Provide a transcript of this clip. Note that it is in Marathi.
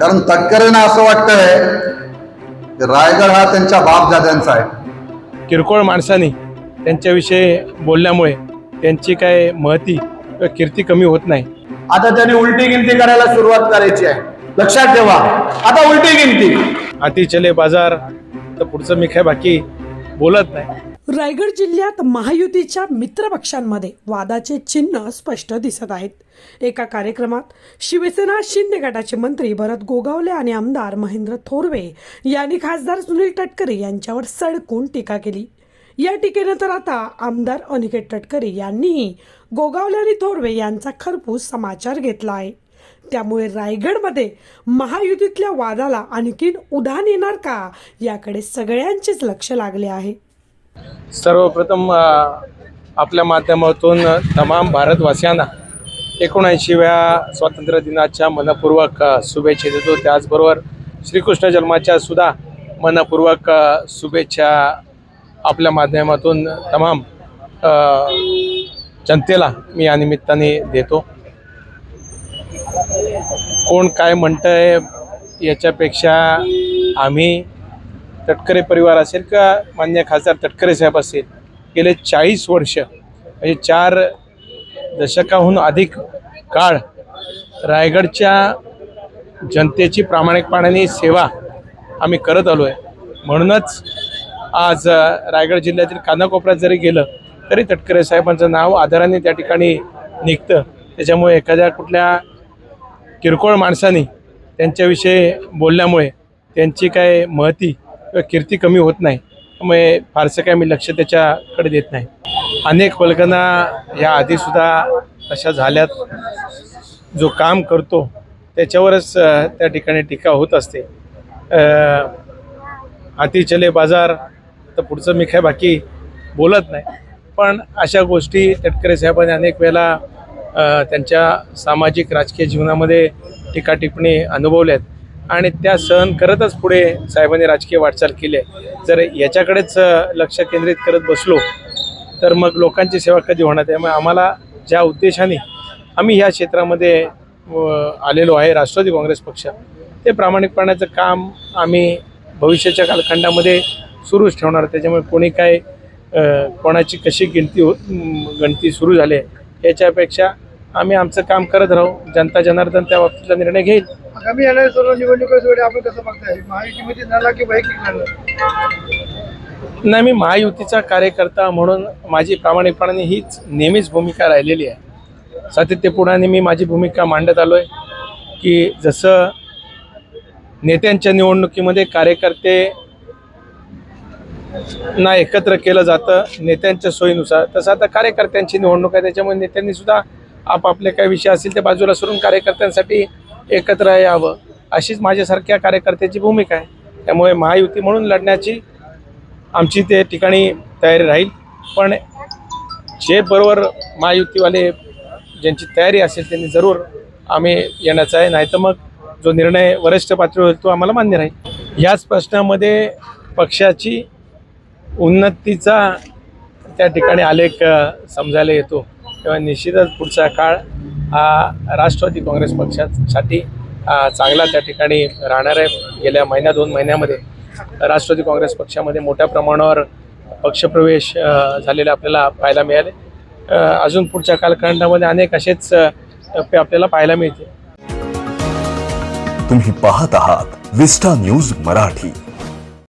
कारण तटकरेंना असं वाटतंय की रायगड हा त्यांच्या बापदाद्यांचा आहे. किरकोळ माणसांनी त्यांच्याविषयी बोलल्यामुळे त्यांची काय महती किंवा कीर्ती कमी होत नाही. आता त्याने उलटी गिनती करायला सुरुवात करायची आहे. लक्षात ठेवा. आता उलटी गिनती. हाती चले बाजार. तर पुढचं मी काय बाकी बोलत नाही. रायगड जिल्ह्यात महायुतीच्या मित्रपक्षांमध्ये वादाचे चिन्ह स्पष्ट दिसत आहेत. एका कार्यक्रमात शिवसेना शिंदे गटाचे मंत्री भरत गोगावले आणि आमदार महेंद्र थोरवे यांनी खासदार सुनील तटकरे यांच्यावर सडकून टीका केली. या टीकेनं तर आता आमदार अनिकेत तटकरे यांनीही गोगावले आणि थोरवे यांचा खरपूस समाचार घेतला आहे. त्यामुळे रायगडमध्ये महायुतीतल्या वादाला आणखीन उधाण येणार का याकडे सगळ्यांचेच लक्ष लागले आहे. सर्वप्रथम आपल्या माध्यमातून तमाम भारतवासियांना एकोणऐंशीव्या स्वातंत्र्य दिनाच्या मनपूर्वक शुभेच्छा देतो. त्याचबरोबर श्रीकृष्ण जन्माच्या सुद्धा मनपूर्वक शुभेच्छा आपल्या माध्यमातून तमाम जनतेला मी या निमित्ताने देतो. कोण काय म्हणतंय याच्यापेक्षा आम्ही तटकरे परिवार असेल का मान्य खासदार तटकरे साहेब असेल गेले चाळीस वर्ष म्हणजे चार दशकाहून अधिक काळ रायगडच्या जनतेची प्रामाणिकपणाने सेवा आम्ही करत आलो आहे म्हणूनच आज रायगड जिल्ह्यातील कानाकोपऱ्यात जरी गेलं तरी तटकरे साहेबांचं नाव आदराने त्या ठिकाणी निघतं. त्याच्यामुळे एखाद्या कुठल्या किरकोळ माणसाने त्यांच्याविषयी बोलल्यामुळे त्यांची काय महती कीर्ती कमी होत नाही. त्यामुळे फारसं काय मी लक्ष त्याच्याकडे देत नाही. अनेक पलकना या आधीसुद्धा तशा झाल्यात. जो काम करतो त्याच्यावरच त्या ठिकाणी टीका होत असते. हाती चले बाजार तर पुढचं मी काय बाकी बोलत नाही. पण अशा गोष्टी तटकरे साहेबांनी अनेक वेळेला त्यांच्या सामाजिक राजकीय जीवनामध्ये टीका टिप्पणी अनुभवल्यात. आणि त्या सहन करतच पुढे साहेबांनी राजकीय वाटचाल केली आहे. जर याच्याकडेच लक्ष केंद्रित करत बसलो तर मग लोकांची सेवा कधी होणार? त्यामुळे आम्हाला ज्या उद्देशाने आम्ही ह्या क्षेत्रामध्ये आलेलो आहे राष्ट्रवादी काँग्रेस पक्ष ते प्रामाणिकपणाचं काम आम्ही भविष्याच्या कालखंडामध्ये सुरूच ठेवणार त्याच्यामुळे कोणी काय कोणाची कशी गिणती हो गणती सुरू झाली आहे याच्यापेक्षा आम्ही आमचं काम करत राहू. जनता जनार्दन त्या बाबतीतला निर्णय घेईल. आगामी येणाऱ्या सर्व निवडणुकीसाठी आपण कसं बघताय? महायुतीमध्ये झाला की वैयक्तिक झालं? नाही मी महायुतीचा कार्यकर्ता म्हणून माझी प्रामाणिकपणाने हीच नेहमीच भूमिका राहिलेली आहे. सातत्यपूर्णाने मी माझी भूमिका मांडत आलो आहे की जसं नेत्यांच्या निवडणुकीमध्ये कार्यकर्ते ना एकत्र केलं जातं नेत्यांच्या सोयीनुसार तसं आता कार्यकर्त्यांची निवडणूक आहे. त्याच्यामुळे नेत्यांनी सुद्धा आपापले काही विषय असतील ते बाजूला सोडून कार्यकर्त्यांसाठी एकत्र यावं अशीच माझ्यासारख्या कार्यकर्त्याची भूमिका आहे. त्यामुळे महायुती म्हणून लढण्याची आमची ते ठिकाणी तयारी राहील. पण जे बरोबर महायुतीवाले ज्यांची तयारी असेल त्यांनी जरूर आम्ही येण्याचा आहे. नाही तर मग जो निर्णय वरिष्ठ पातळीवर तो आम्हाला मान्य राहील. याच प्रश्नामध्ये पक्षाची उन्नतीचा त्या ठिकाणी आलेख समजायला येतो. तेव्हा निश्चितच पुढचा काळ हा राष्ट्रवादी काँग्रेस पक्षासाठी चांगला त्या ठिकाणी राहणार आहे. गेल्या महिन्या दोन महिन्यामध्ये राष्ट्रवादी काँग्रेस पक्षामध्ये मोठ्या प्रमाणावर पक्षप्रवेश झालेला झालेले आपल्याला पाहायला मिळाले. अजून पुढच्या कालखंडामध्ये अनेक असेच टप्पे आपल्याला पाहायला मिळतील. तुम्ही पाहत आहात विस्टा न्यूज मराठी.